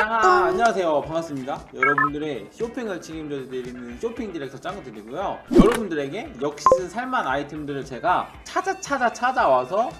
짱아 안녕하세요. 반갑습니다. 여러분들의 쇼핑을 책임져드리는 쇼핑 디렉터 짱구들이고요. 여러분들에게 역시즌 살만 아이템들을 제가 찾아 찾아 찾아와서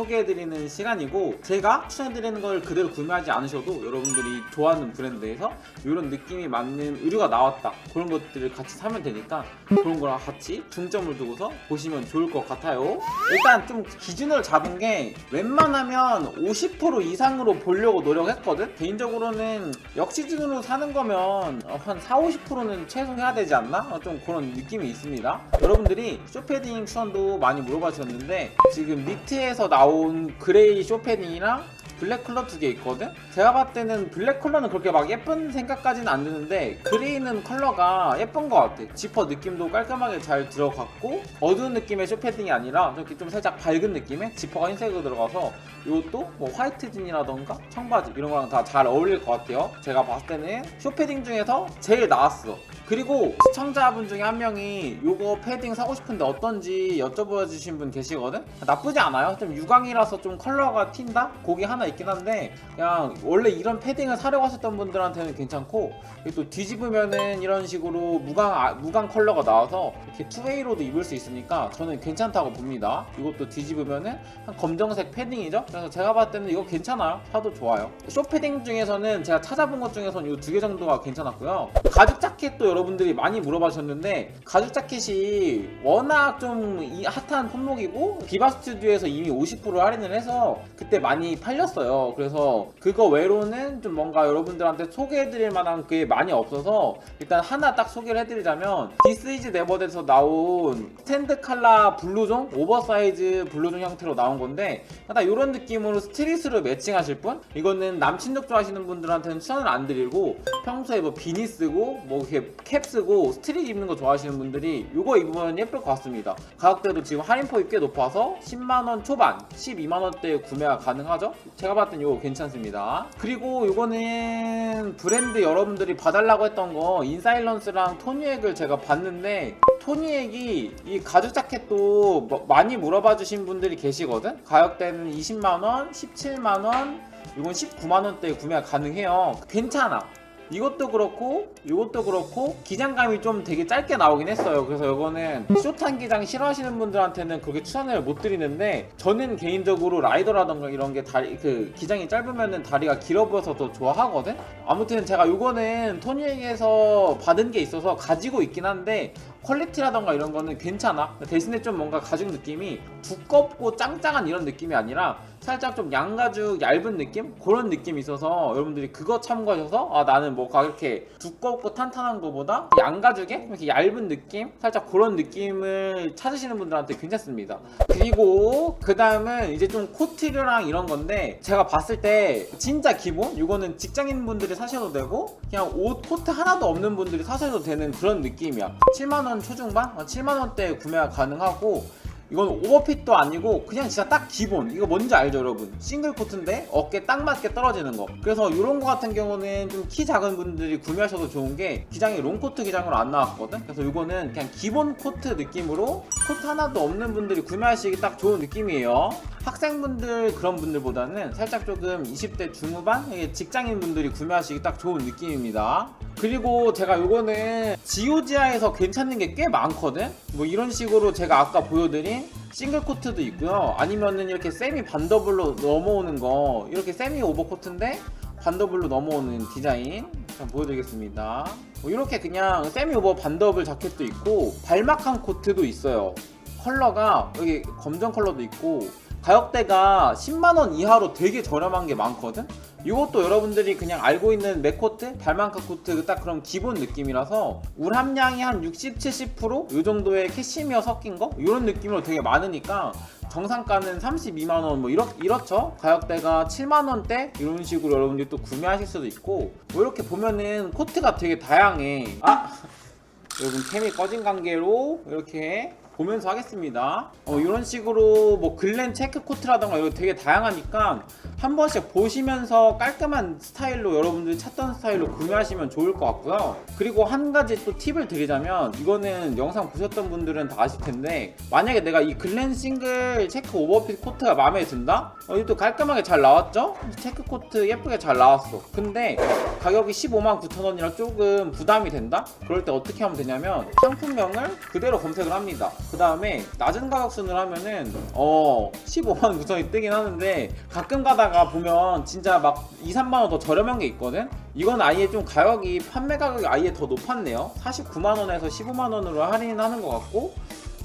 소개해드리는 시간이고 제가 추천해드리는 걸 그대로 구매하지 않으셔도 여러분들이 좋아하는 브랜드에서 이런 느낌이 맞는 의류가 나왔다. 그런 것들을 같이 사면 되니까 그런 거랑 같이 중점을 두고서 보시면 좋을 것 같아요. 일단 좀 기준을 잡은 게 웬만하면 50% 이상으로 보려고 노력했거든? 개인적으로는 역시즌으로 사는 거면 한 4, 50%는 최소 해야 되지 않나? 어, 좀 그런 느낌이 있습니다. 여러분들이 쇼패딩 추천도 많이 물어봐 주셨는데 지금 니트에서 나온 그레이 쇼패딩이랑 블랙 컬러 두 개 있거든? 제가 봤을 때는 블랙 컬러는 그렇게 막 예쁜 생각까지는 안 드는데 그레이는 컬러가 예쁜 것 같아. 지퍼 느낌도 깔끔하게 잘 들어갔고 어두운 느낌의 쇼패딩이 아니라 이렇게 좀 살짝 밝은 느낌의 지퍼가 흰색으로 들어가서 이것도 뭐 화이트 진이라던가 청바지 이런 거랑 다 잘 어울릴 것 같아요. 제가 봤을 때는 쇼패딩 중에서 제일 나았어 그리고 시청자분 중에 한 명이 요거 패딩 사고 싶은데 어떤지 여쭤봐 주신 분 계시거든? 나쁘지 않아요. 좀 유광이라서 좀 컬러가 튄다? 곡이 하나 있긴 한데 그냥 원래 이런 패딩을 사려고 하셨던 분들한테는 괜찮고 또 뒤집으면은 이런 식으로 무광 아- 무광 컬러가 나와서 이렇게 투웨이로도 입을 수 있으니까 저는 괜찮다고 봅니다. 이것도 뒤집으면은 한 검정색 패딩이죠? 그래서 제가 봤을 때는 이거 괜찮아요. 사도 좋아요. 쇼 패딩 중에서는 제가 찾아본 것 중에서는 이 두 개 정도가 괜찮았고요. 가죽 자켓도 여러 분들이 많이 물어봐주셨는데 가죽 자켓이 워낙 좀 이 핫한 품목이고 비바 스튜디오에서 이미 50% 할인을 해서 그때 많이 팔렸어요. 그래서 그거 외로는 좀 뭔가 여러분들한테 소개해드릴 만한 게 많이 없어서 일단 하나 딱 소개를 해드리자면 디스이즈 네버드에서 나온 스탠드 칼라 블루종 오버사이즈 블루종 형태로 나온 건데 딱 이런 느낌으로 스트릿으로 매칭하실 분 이거는 남친룩 좋아하시는 분들한테는 추천을 안 드리고 평소에 뭐 비니 쓰고 뭐 이렇게 캡 쓰고 스트릿 입는 거 좋아하시는 분들이 이거 입으면 예쁠 것 같습니다. 가격대도 지금 할인폭이 꽤 높아서 10만원 초반 12만원대에 구매가 가능하죠? 제가 땐 이거 괜찮습니다. 그리고 이거는 브랜드 여러분들이 봐달라고 했던 거 인사일런스랑 토니액을 제가 봤는데 토니액이 이 가죽 자켓도 뭐- 많이 물어봐 주신 분들이 계시거든? 가격대는 20만원 17만원 이건 19만원대에 구매가 가능해요. 괜찮아 이것도 그렇고 이것도 그렇고 기장감이 좀 되게 짧게 나오긴 했어요. 그래서 이거는 숏한 기장 싫어하시는 분들한테는 그렇게 추천을 못 드리는데 저는 개인적으로 라이더라던가 이런 게 다리 그 기장이 짧으면은 다리가 길어 보여서 더 좋아하거든? 아무튼 제가 이거는 토니에게서 받은 게 있어서 가지고 있긴 한데 퀄리티라던가 이런 거는 괜찮아. 대신에 좀 뭔가 가죽 느낌이 두껍고 짱짱한 이런 느낌이 아니라 살짝 좀 양가죽 얇은 느낌? 그런 느낌이 있어서 여러분들이 그거 참고하셔서 아 나는 뭐가 이렇게 두껍고 탄탄한 거보다 양가죽에 이렇게 얇은 느낌? 살짝 그런 느낌을 찾으시는 분들한테 괜찮습니다 그리고 그 다음은 이제 좀 코트류랑 이런 건데 제가 봤을 때 진짜 기본? 이거는 직장인 분들이 사셔도 되고 그냥 옷 코트 하나도 없는 분들이 사셔도 되는 그런 느낌이야 7만원 초중반? 7만원대에 구매가 가능하고 이건 오버핏도 아니고 그냥 진짜 딱 기본. 이거 뭔지 알죠 여러분? 싱글 코트인데 어깨 딱 맞게 떨어지는 거. 그래서 이런 거 같은 경우는 좀 키 작은 분들이 구매하셔도 좋은 게 기장이 롱코트 기장으로 안 나왔거든? 그래서 이거는 그냥 기본 코트 느낌으로 코트 하나도 없는 분들이 구매하시기 딱 좋은 느낌이에요. 학생분들 그런 분들보다는 살짝 조금 20대 중후반? 직장인 분들이 구매하시기 딱 좋은 느낌입니다. 그리고 제가 요거는 지오지아에서 괜찮은 게 꽤 많거든? 뭐 이런 식으로 제가 아까 보여드린 싱글 코트도 있고요. 아니면은 이렇게 세미 반더블로 넘어오는 거. 이렇게 세미 오버코트인데 반더블로 넘어오는 디자인 자 보여드리겠습니다. 뭐 이렇게 그냥 세미 오버 반더블 자켓도 있고 발막한 코트도 있어요. 컬러가 여기 검정 컬러도 있고 가격대가 10만원 이하로 되게 저렴한 게 많거든? 이것도 여러분들이 그냥 알고 있는 맥코트, 발만카 코트 딱 그런 기본 느낌이라서 울 함량이 한 60, 70%이 정도의 캐시미어 섞인 거? 이런 느낌으로 되게 많으니까 정상가는 32만 원 뭐 이렇, 이렇죠? 가격대가 7만 원대? 이런 식으로 여러분들이 또 구매하실 수도 있고 뭐 이렇게 보면은 코트가 되게 다양해 아! 여러분 캠이 꺼진 관계로 이렇게 보면서 하겠습니다. 어, 이런 식으로 뭐 글렌 체크 코트라던가 이거 되게 다양하니까 한 번씩 보시면서 깔끔한 스타일로 여러분들이 찾던 스타일로 구매하시면 좋을 것 같고요. 그리고 한 가지 또 팁을 드리자면 이거는 영상 보셨던 분들은 다 아실 텐데 만약에 내가 이 글렌 싱글 체크 오버핏 코트가 마음에 든다? 어, 이것도 깔끔하게 잘 나왔죠? 체크 코트 예쁘게 잘 나왔어. 근데 가격이 15만 9천 원이라 조금 부담이 된다? 그럴 때 어떻게 하면 되냐면 상품명을 그대로 검색을 합니다. 그 다음에 낮은 가격 순으로 하면은 어 15만 9천 원이 뜨긴 하는데 가끔 가다가 보면 진짜 막 2, 3만 원 더 저렴한 게 있거든? 이건 아예 좀 가격이 판매 가격이 아예 더 높았네요. 49만 원에서 15만 원으로 할인하는 것 같고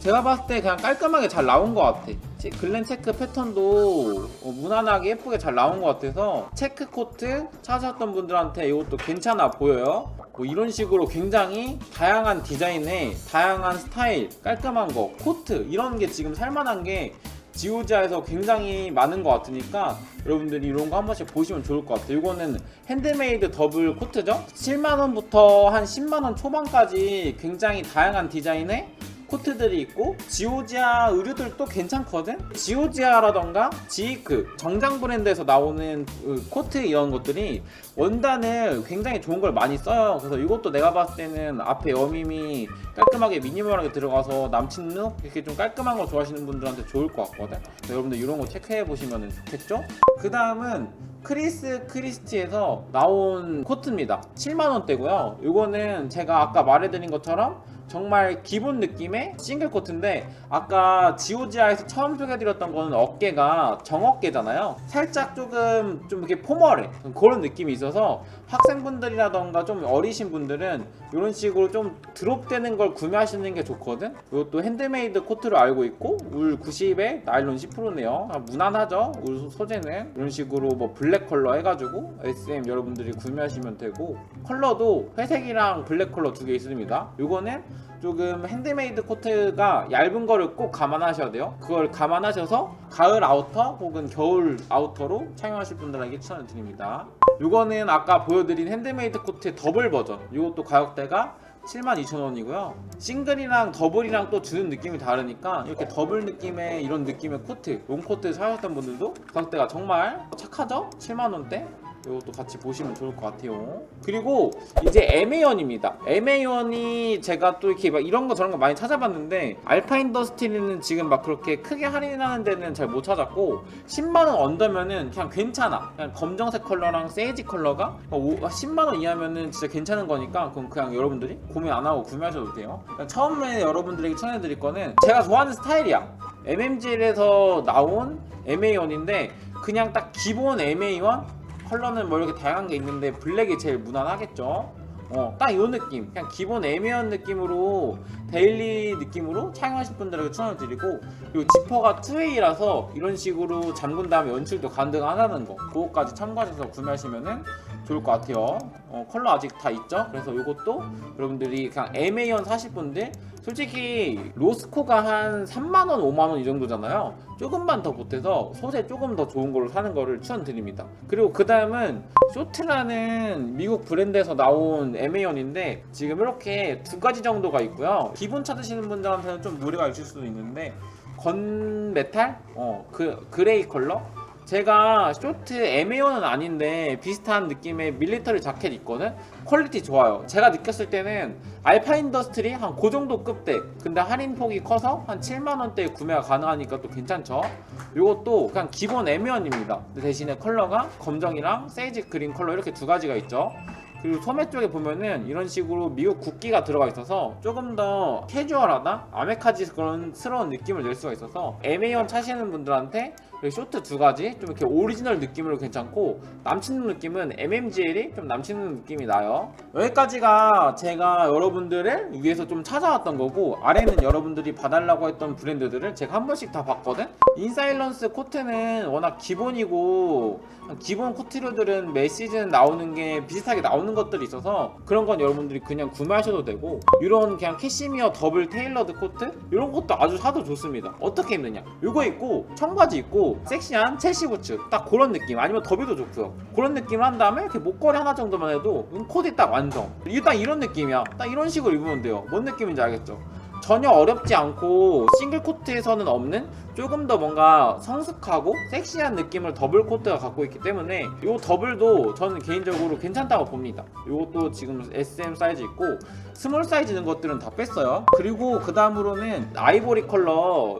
제가 봤을 때 그냥 깔끔하게 잘 나온 것 같아. 체- 글렌 체크 패턴도 어, 무난하게 예쁘게 잘 나온 것 같아서 체크 코트 찾으셨던 분들한테 이것도 괜찮아 보여요. 뭐 이런 식으로 굉장히 다양한 디자인의 다양한 스타일, 깔끔한 거, 코트 이런 게 지금 살만한 게 지오지아에서 굉장히 많은 것 같으니까 여러분들이 이런 거 한 번씩 보시면 좋을 것 같아요. 이거는 핸드메이드 더블 코트죠. 7만 원부터 한 10만 원 초반까지 굉장히 다양한 디자인의 코트들이 있고 지오지아 의류들도 괜찮거든. 지오지아라던가 지이크 정장 브랜드에서 나오는 그 코트 이런 것들이 원단을 굉장히 좋은 걸 많이 써요. 그래서 이것도 내가 봤을 때는 앞에 여밈이 깔끔하게 미니멀하게 들어가서 남친 룩 이렇게 좀 깔끔한 거 좋아하시는 분들한테 좋을 것 같거든. 여러분들 이런 거 체크해 보시면 좋겠죠? 그 다음은 크리스 크리스티에서 나온 코트입니다. 7만 원대고요. 이거는 제가 아까 말해드린 것처럼 정말 기본 느낌의 싱글 코트인데 아까 지오지아에서 처음 소개해드렸던 거는 어깨가 정어깨잖아요. 살짝 조금 좀 이렇게 포멀해 그런 느낌이 있어서 학생분들이라던가 좀 어리신 분들은 이런 식으로 좀 드롭되는 걸 구매하시는 게 좋거든. 이것도 핸드메이드 코트로 알고 있고 울 90에 나일론 10%네요. 무난하죠. 울 소재는 이런 식으로 뭐 블랙 컬러 해가지고 SM 여러분들이 구매하시면 되고 컬러도 회색이랑 블랙 컬러 두 개 있습니다. 이거는 조금 핸드메이드 코트가 얇은 거를 꼭 감안하셔야 돼요. 그걸 감안하셔서 가을 아우터 혹은 겨울 아우터로 착용하실 분들에게 추천을 드립니다. 이거는 아까 보여드린 핸드메이드 코트의 더블 버전. 이것도 가격대가 72,000원이고요. 싱글이랑 더블이랑 또 주는 느낌이 다르니까 이렇게 더블 느낌의 이런 느낌의 코트, 롱코트 사셨던 분들도 가격대가 정말 착하죠? 7만원대? 이것도 같이 보시면 좋을 것 같아요. 그리고 이제 에메연입니다. 에메연이 제가 또 이렇게 막 이런 거 저런 거 많이 찾아봤는데 알파 인더스트리는 지금 막 그렇게 크게 할인하는 데는 잘 못 찾았고 10만 원 언더면은 그냥 괜찮아. 그냥 검정색 컬러랑 세이지 컬러가 10만 원 이하면은 진짜 괜찮은 거니까 그럼 그냥 여러분들이 고민 안 하고 구매하셔도 돼요. 그러니까 처음에 여러분들에게 추천해드릴 거는 제가 좋아하는 스타일이야. MMGL에서 나온 MA1인데 그냥 딱 기본 MA1 컬러는 뭐 이렇게 다양한 게 있는데 블랙이 제일 무난하겠죠. 어, 딱이 느낌. 그냥 기본 애매한 느낌으로 데일리 느낌으로 착용하실 분들에게 추천을 드리고 그리고 지퍼가 2A라서 이런 식으로 잠근 다음에 연출도 가능하다는 거 그거까지 참고하셔서 구매하시면은 좋을 것 같아요. 어, 컬러 아직 다 있죠? 그래서 이것도 여러분들이 그냥 애매연 사실 분들 솔직히 로스코가 한 3만원, 5만원 이 정도잖아요. 조금만 더 보태서 소재 조금 더 좋은 걸로 사는 거를 추천드립니다. 그리고 그 다음은 쇼트라는 미국 브랜드에서 나온 에메연인데 지금 이렇게 두 가지 정도가 있고요. 기본 찾으시는 분들한테는 좀 무리가 있을 수도 있는데 건 메탈? 어, 그 그레이 컬러? 제가 쇼트 에메오는 아닌데 비슷한 느낌의 밀리터리 자켓 있거든? 퀄리티 좋아요. 제가 느꼈을 때는 알파 인더스트리 한 그 정도 급대. 근데 할인폭이 커서 한 7만원대에 구매가 가능하니까 또 괜찮죠? 이것도 그냥 기본 에메온입니다. 대신에 컬러가 검정이랑 세이지 그린 컬러 이렇게 두 가지가 있죠. 그리고 소매 쪽에 보면은 이런 식으로 미국 국기가 들어가 있어서 조금 더 캐주얼하다? 아메카지 그런 스러운 느낌을 낼 수가 있어서 에메이원 차시는 분들한테 쇼트 두 가지 좀 이렇게 오리지널 느낌으로 괜찮고 남치는 느낌은 MMGL이 좀 남치는 느낌이 나요. 여기까지가 제가 여러분들을 위해서 좀 찾아왔던 거고 아래는 여러분들이 봐달라고 했던 브랜드들을 제가 한 번씩 다 봤거든. 인사일런스 코트는 워낙 기본이고 기본 코트류들은 매 시즌 나오는 게 비슷하게 나오는 것들이 있어서 그런 건 여러분들이 그냥 구매하셔도 되고 이런 그냥 캐시미어 더블 테일러드 코트 이런 것도 아주 사도 좋습니다. 어떻게 입느냐? 이거 있고 청바지 있고 섹시한 첼시 부츠 딱 그런 느낌 아니면 더비도 좋고요. 그런 느낌을 한 다음에 이렇게 목걸이 하나 정도만 해도 음, 코디 딱 완성. 딱 이런 느낌이야. 딱 이런 식으로 입으면 돼요. 뭔 느낌인지 알겠죠? 전혀 어렵지 않고 싱글 코트에서는 없는 조금 더 뭔가 성숙하고 섹시한 느낌을 더블 코트가 갖고 있기 때문에 이 더블도 저는 개인적으로 괜찮다고 봅니다. 이것도 지금 SM 사이즈 있고 스몰 사이즈 있는 것들은 다 뺐어요. 그리고 그 다음으로는 아이보리 컬러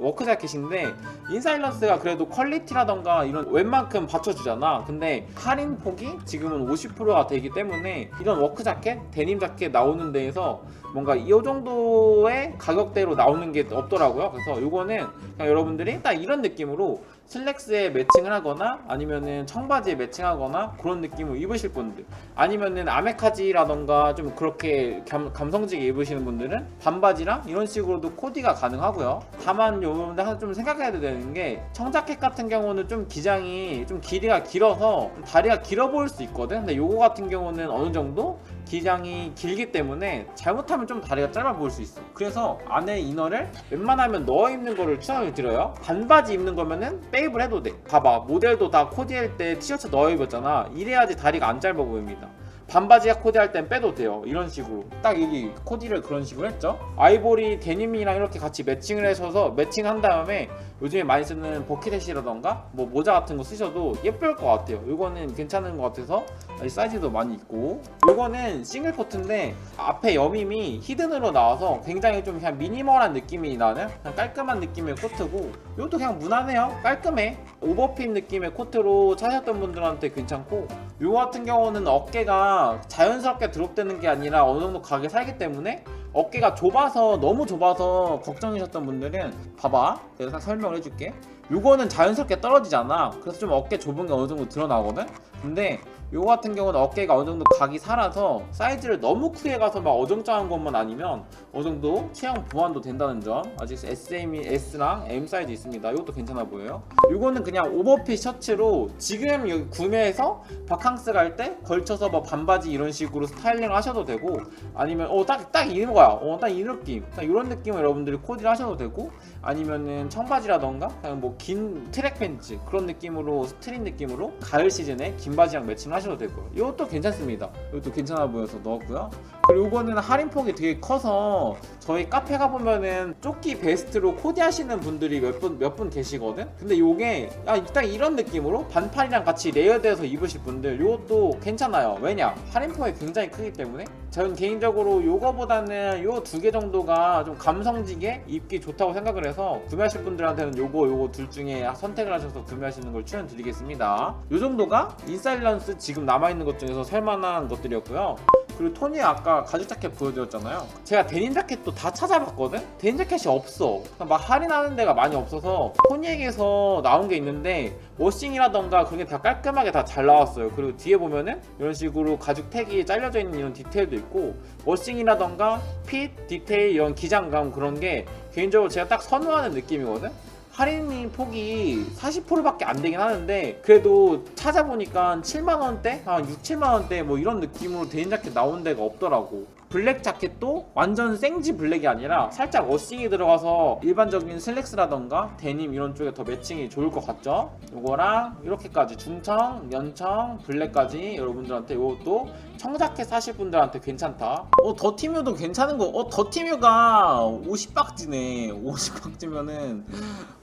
워크 자켓인데 인사일런스가 그래도 퀄리티라던가 이런 웬만큼 받쳐주잖아. 근데 할인 폭이 지금은 50%가 되기 때문에 이런 워크 자켓, 데님 자켓 나오는 데에서 뭔가 이 정도의 가격대로 나오는 게 없더라고요. 그래서 이거는 그냥 여러분들이 딱 이런 느낌으로 슬랙스에 매칭을 하거나 아니면은 청바지에 매칭하거나 그런 느낌으로 입으실 분들 아니면은 아메카지라던가 좀 그렇게 감, 감성지게 입으시는 분들은 반바지랑 이런 식으로도 코디가 가능하고요. 다만 여러분들 하나 좀 생각해야 되는 게 청자켓 같은 경우는 좀 기장이 좀 길이가 길어서 좀 다리가 길어 보일 수 있거든. 근데 요거 같은 경우는 어느 정도 기장이 길기 때문에 잘못하면 좀 다리가 짧아 보일 수 있어. 그래서 안에 이너를 웬만하면 넣어 입는 거를 추천을 드려요. 반바지 입는 거면은 빼입을 해도 돼. 봐봐. 모델도 다 코디할 때 티셔츠 넣어 입었잖아. 이래야지 다리가 안 짧아 보입니다. 반바지가 코디할 땐 빼도 돼요. 이런 식으로. 딱 여기 코디를 그런 식으로 했죠. 아이보리 데님이랑 이렇게 같이 매칭을 해서 매칭한 다음에 요즘에 많이 쓰는 버킷햇이라던가 뭐 모자 같은 거 쓰셔도 예쁠 것 같아요. 이거는 괜찮은 것 같아서 이 사이즈도 많이 있고 이거는 싱글 코트인데 앞에 여밈이 히든으로 나와서 굉장히 좀 그냥 미니멀한 느낌이 나는 그냥 깔끔한 느낌의 코트고 이것도 그냥 무난해요. 깔끔해. 오버핏 느낌의 코트로 찾았던 분들한테 괜찮고 요 같은 경우는 어깨가 자연스럽게 드롭되는 게 아니라 어느 정도 가게 살기 때문에 어깨가 좁아서 너무 좁아서 걱정이셨던 분들은 봐봐. 내가 딱 설명을 해줄게 요거는 자연스럽게 떨어지잖아. 그래서 좀 어깨 좁은 게 어느 정도 드러나거든? 근데 요거 같은 경우는 어깨가 어느 정도 각이 살아서 사이즈를 너무 크게 가서 막 어정쩡한 것만 아니면 어느 정도 체형 보완도 된다는 점. 아직 SM이 S랑 M 사이즈 있습니다. 이것도 괜찮아 보여요. 요거는 그냥 오버핏 셔츠로 지금 여기 구매해서 바캉스 갈 때 걸쳐서 뭐 반바지 이런 식으로 스타일링 하셔도 되고 아니면 어딱딱 이거야. 어딱 이 느낌. 딱 이런 느낌을 여러분들이 코디를 하셔도 되고 아니면은 청바지라던가 그냥 뭐긴 트랙 팬츠 그런 느낌으로 스트릿 느낌으로 가을 시즌에 긴 바지랑 매칭 하셔도 되고요. 이것도 괜찮습니다. 이것도 괜찮아 보여서 넣었고요. 그리고 이거는 할인폭이 되게 커서 저희 카페 가보면은 조끼 베스트로 코디하시는 분들이 몇 분 몇 분 계시거든? 근데 요게 야, 딱 이런 느낌으로 반팔이랑 같이 레이어드해서 입으실 분들 요것도 괜찮아요. 왜냐? 할인폭이 굉장히 크기 때문에. 저는 개인적으로 요거보다는 요두개 정도가 좀 감성지게 입기 좋다고 생각을 해서 구매하실 분들한테는 요거 요거 둘 중에 선택을 하셔서 구매하시는 걸 추천드리겠습니다 요 정도가 인사일런스 지금 남아있는 것 중에서 살만한 것들이었고요 그리고 토니 아까 가죽 자켓 보여드렸잖아요. 제가 데님 자켓도 다 찾아봤거든. 데님 자켓이 없어. 막 할인하는 데가 많이 없어서 토니에게서 나온 게 있는데 워싱이라던가 그런 게다 깔끔하게 다 잘 나왔어요. 그리고 뒤에 보면은 이런 식으로 가죽 택이 잘려져 있는 이런 디테일도 있고 워싱이라던가 핏 디테일 이런 기장감 그런 게 개인적으로 제가 딱 선호하는 느낌이거든. 할인 폭이 40%밖에 안 되긴 하는데 그래도 찾아보니까 7만 원대, 한 6, 7만 원대 뭐 이런 느낌으로 데님 자켓 나온 데가 없더라고. 블랙 자켓도 완전 생지 블랙이 아니라 살짝 워싱이 들어가서 일반적인 슬랙스라던가 데님 이런 쪽에 더 매칭이 좋을 것 같죠? 요거랑 이렇게까지 중청, 연청, 블랙까지 여러분들한테 이것도 청자켓 사실 분들한테 괜찮다. 어 더티뮤도 괜찮은 거. 어 더티뮤가 50박지네. 50박지면은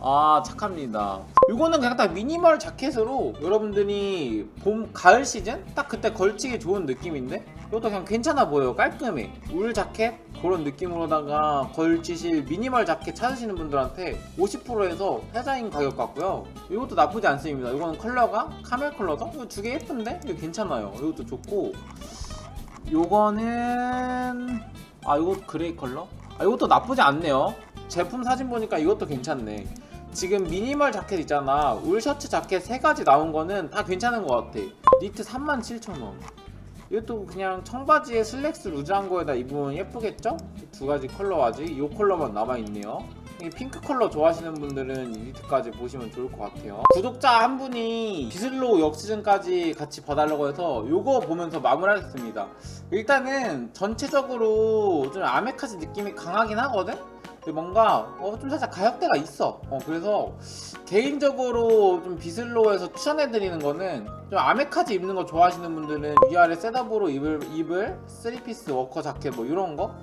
아 착합니다. 이거는 그냥 딱 미니멀 자켓으로 여러분들이 봄 가을 시즌 딱 그때 걸치기 좋은 느낌인데 이것도 그냥 괜찮아 보여요. 깔끔해. 울 자켓 그런 느낌으로다가 걸치실 미니멀 자켓 찾으시는 분들한테 50%에서 해자인 가격 같고요. 이것도 나쁘지 않습니다. 이거는 컬러가 카멜 컬러죠? 이거 두 개 예쁜데? 이거 괜찮아요. 이것도 좋고 요거는 아 이거 그레이 컬러? 아 이것도 나쁘지 않네요. 제품 사진 보니까 이것도 괜찮네. 지금 미니멀 자켓 있잖아. 울 셔츠 자켓 세 가지 나온 거는 다 괜찮은 것 같아. 니트 37,000원. 이것도 그냥 청바지에 슬랙스 루즈한 거에다 입으면 예쁘겠죠? 두 가지 컬러 아직 이 컬러만 남아있네요. 이 핑크 컬러 좋아하시는 분들은 이 니트까지 보시면 좋을 것 같아요. 구독자 한 분이 비슬로우 역시즌까지 같이 봐달라고 해서 이거 보면서 마무리하겠습니다. 일단은 전체적으로 좀 아메카지 느낌이 강하긴 하거든? 근데 뭔가 어, 좀 살짝 가격대가 있어. 어, 그래서 개인적으로 좀 비슬로우에서 추천해드리는 거는 좀 아메카지 입는 거 좋아하시는 분들은 위아래 셋업으로 입을 입을 쓰리피스 워커 자켓 뭐 이런 거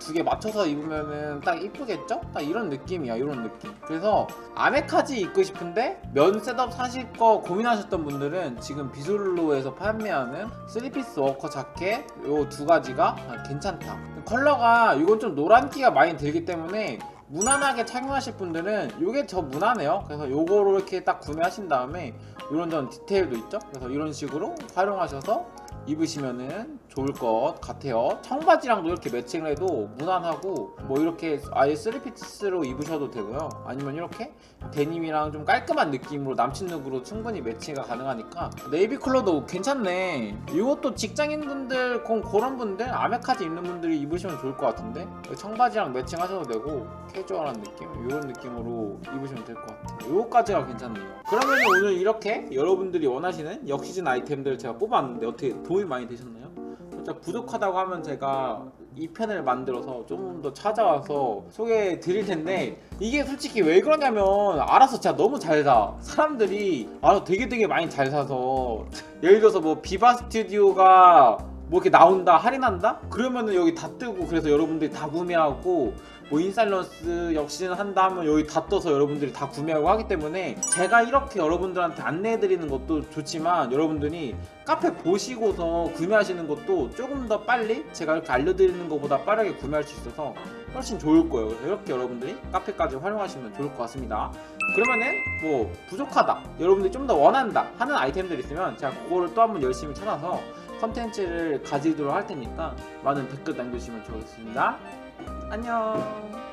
두개 맞춰서 입으면은 딱 이쁘겠죠? 딱 이런 느낌이야 이런 느낌 그래서 아메카지 입고 싶은데 면 셋업 사실 거 고민하셨던 분들은 지금 비솔로에서 판매하는 3피스 워커 자켓 요 두 가지가 아, 괜찮다 컬러가 이건 좀 노란기가 많이 들기 때문에 무난하게 착용하실 분들은 이게 더 무난해요. 그래서 요거로 이렇게 딱 구매하신 다음에 이런 전 디테일도 있죠? 그래서 이런 식으로 활용하셔서 입으시면은 좋을 것 같아요. 청바지랑도 이렇게 매칭을 해도 무난하고 뭐 이렇게 아예 쓰리피스로 입으셔도 되고요. 아니면 이렇게 데님이랑 좀 깔끔한 느낌으로 남친 룩으로 충분히 매치가 가능하니까 네이비 컬러도 괜찮네. 이것도 직장인분들 그- 그런 분들 아메카지 입는 분들이 입으시면 좋을 것 같은데 청바지랑 매칭하셔도 되고 캐주얼한 느낌 이런 느낌으로 입으시면 될 것 같아요. 요거까지가 괜찮네요. 그러면 오늘 이렇게 여러분들이 원하시는 역시즌 아이템들을 제가 뽑았는데 어떻게 도움이 많이 되셨나요? 살짝 부족하다고 하면 제가 이 편을 만들어서 좀 더 찾아와서 소개해 드릴 텐데 이게 솔직히 왜 그러냐면 알아서 진짜 너무 잘 사. 사람들이 알아서 되게 되게 많이 잘 사서 예를 들어서 뭐 비바 스튜디오가 뭐 이렇게 나온다 할인한다 그러면은 여기 다 뜨고 그래서 여러분들이 다 구매하고 뭐 인사이런스 역시는 한다 하면 여기 다 떠서 여러분들이 다 구매하고 하기 때문에 제가 이렇게 여러분들한테 안내해 드리는 것도 좋지만 여러분들이 카페 보시고서 구매하시는 것도 조금 더 빨리 제가 이렇게 알려드리는 것보다 빠르게 구매할 수 있어서 훨씬 좋을 거예요. 그래서 이렇게 여러분들이 카페까지 활용하시면 좋을 것 같습니다. 그러면은 뭐 부족하다 여러분들이 좀 더 원한다 하는 아이템들 있으면 제가 그거를 또 한번 열심히 찾아서 컨텐츠를 가지도록 할 테니까 많은 댓글 남겨주시면 좋겠습니다 안녕